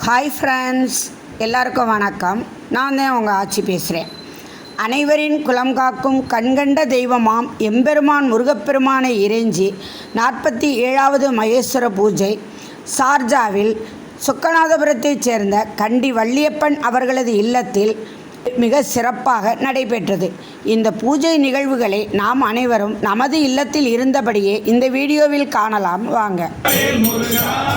Hi friends எல்லாருக்கும் வணக்கம். நான் தான் உங்கள் ஆட்சி பேசுகிறேன் அனைவரின் குலம் காக்கும் கண்கண்ட தெய்வமாம் எம்பெருமான் முருகப்பெருமானை இறைஞ்சி நாற்பத்தி ஏழாவது மகேஸ்வர பூஜை சார்ஜாவில் சுக்கநாதபுரத்தைச் சேர்ந்த கண்டி வள்ளியப்பன் அவர்களது இல்லத்தில் மிக சிறப்பாக நடைபெற்றது. இந்த பூஜை நிகழ்வுகளை நாம் அனைவரும் நமது இல்லத்தில் இருந்தபடியே இந்த வீடியோவில் காணலாம். வாங்க. முருகா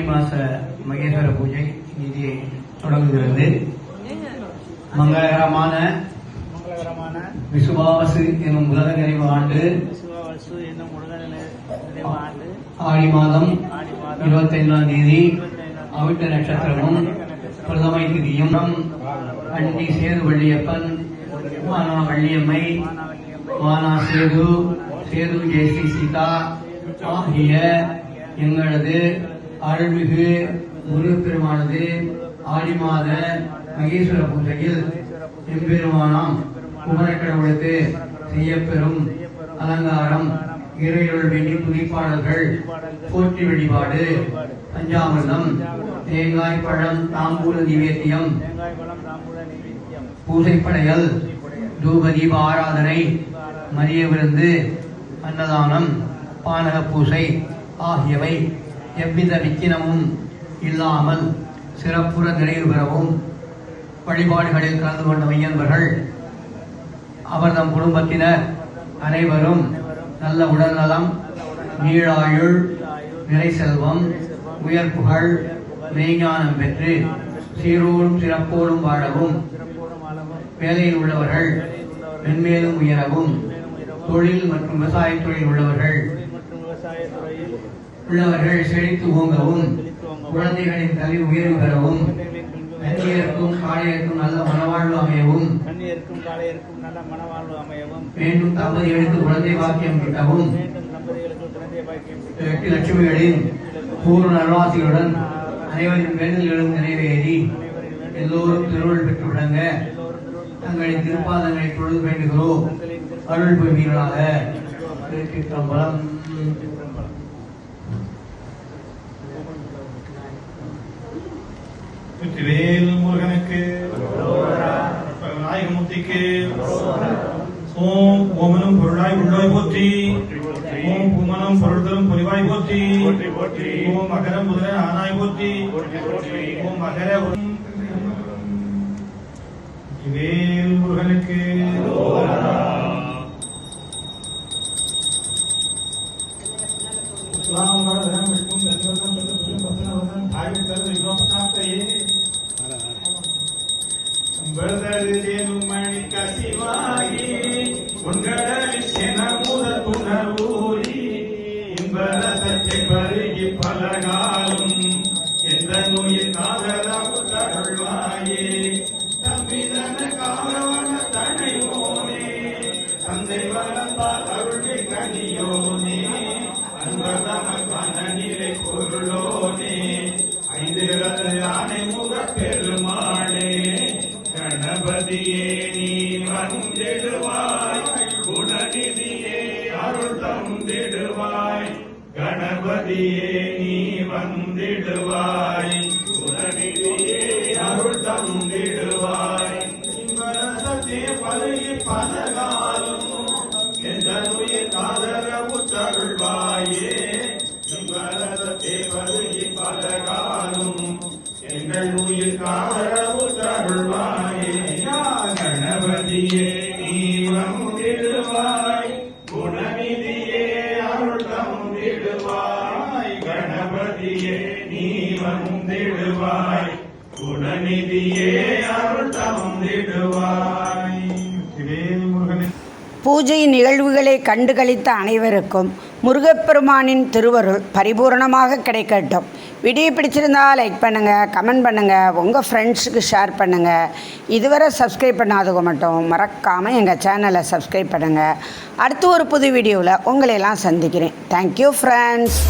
ஆடி மாச மகேஸ்வர பூஜை இங்கே தொடங்குகிறது. மங்களகரமான விசுவாவசு விசுவாசு எனும் உலக நிறைவு ஆண்டு. ஆடி மாதம் இருபத்தி ஐந்தாம் தேதி அவிட்ட நட்சத்திரமும் பிரதமை திதியும் அண்டி சேது வள்ளியப்பன் மானா வள்ளியம்மை மானா சேது சேது ஜெயஸ்ரீ சீதா ஆகிய எங்களது அருள்மிகு முருகப்பெருமானது ஆடி மாத மகேஸ்வர பூஜையில் எம்பெருமானாம் குமரக்கடவுளுக்கு செய்யப்பெறும் அலங்காரம் இறையுள் வெண்ணி துதிப்பாடல்கள் போற்றி வழிபாடு பஞ்சாமிர்தம் தேங்காய் பழம் தாம்பூல நிவேத்தியம் பூசைப்படையல் தூப தீப ஆராதனை மதிய விருந்து அன்னதானம் பானக பூசை ஆகியவை எவ்வித விக்கினமும் இல்லாமல் சிறப்புற நிறைவு பெறவும் வழிபாடுகளில் கலந்து கொண்ட மையன்பர்கள் அவர்தம் குடும்பத்தினர் அனைவரும் நல்ல உடல்நலம் நீழாயுள் நிறை செல்வம் உயர் புகழ் மெய்ஞானம் பெற்று சீரோடும் சிறப்போடும் வாழவும். வேலையில் உள்ளவர்கள் மென்மேலும் உயரவும். தொழில் மற்றும் விவசாயத் தொழில் உள்ளவர்கள் உள்ளவர்கள் செழித்து ஓங்கவும் குழந்தைகளின் கல்வி உயர்வு பெறவும் கன்னியருக்கும் காளையருக்கும் நல்ல மனவாழ்வு அமையவும் கண்ணியருக்கும் காளையருக்கும் நல்ல மனவாழ்வு அமையவும். மீண்டும் தம்பதிகளுக்கு குழந்தை பாக்கியம் கிட்டவும் எட்டு லட்சுமிகளின் பூர்ண நல்வாசிகளுடன் அனைவரின் வேண்டுதல்களும் நிறைவேறி எல்லோரும் திருவள்ளுவர் பெற்று விளங்க தங்களின் திருப்பாதங்களை தொழுது வேண்டுகிறோம். அருள் புரிவீர்களாக. திருச்சிற்றம்பலம். வெற்றிவேல் முருகனுக்கு நாயகமூர்த்திக்கு ஓம் ஓமனும் பொருளாய் உள்ளோய் போற்றி ஓம் புமனும் பொருள் தரும் பொலிவாய் போற்றி ஓம் மகரம் முதல ஆனாய் போற்றி ஓம் மகர வேல் முருகனுக்கு. சுவாமி விஷ்ணு தத்வதம் சதுர்புஜம் பத்மநாபம் ஆயுர்வேத விக்ரமசாஸ்திரே பதறிதேனும் மணி கசிவாகி உன்கடலில் செனமுத துணர்வூரி இன்பரசத்தை பருகி பலகாலும் எந்த நோயில் காதலாவு தருள்வாயே தம்பிதன காலவன தனையோனே தந்தை வளர்ந்தால் அருளை கனியோனே. அன்பதமன் மனநிலை பொருளோனே ஐந்து ஆணை முக பெருமாளே கணபதியே நீ வந்திடுவாய். குணநிதியே அருள் தந்திடுவாய். கணபதியே நீ வந்திடுவாய் குணநிதியே அருள் தந்திடுவாய். பருகி பலகாலும் பருகி எங்கள் உயிர் காதரவு தருள்வாயே யா கணபதியே நீ வந்திடுவாய். குணநிதியே அருள் தந்திடுவாய். கணபதியே நீ வந்திடுவாய். குணநிதியே அருள் தந்திடுவாய். பூஜை நிகழ்வுகளை கண்டுகளித்த அனைவருக்கும் முருகப்பெருமானின் திருவருள் பரிபூரணமாக கிடைக்கட்டும். வீடியோ பிடிச்சிருந்தா லைக் பண்ணுங்கள் கமெண்ட் பண்ணுங்கள் உங்கள் ஃப்ரெண்ட்ஸுக்கு ஷேர் பண்ணுங்கள் இதுவரை சப்ஸ்கிரைப் பண்ணாதவங்க மட்டும் மறக்காமல் எங்கள் சேனலை சப்ஸ்கிரைப் பண்ணுங்கள் அடுத்து ஒரு புது வீடியோவில் உங்களையெல்லாம் சந்திக்கிறேன். Thank you friends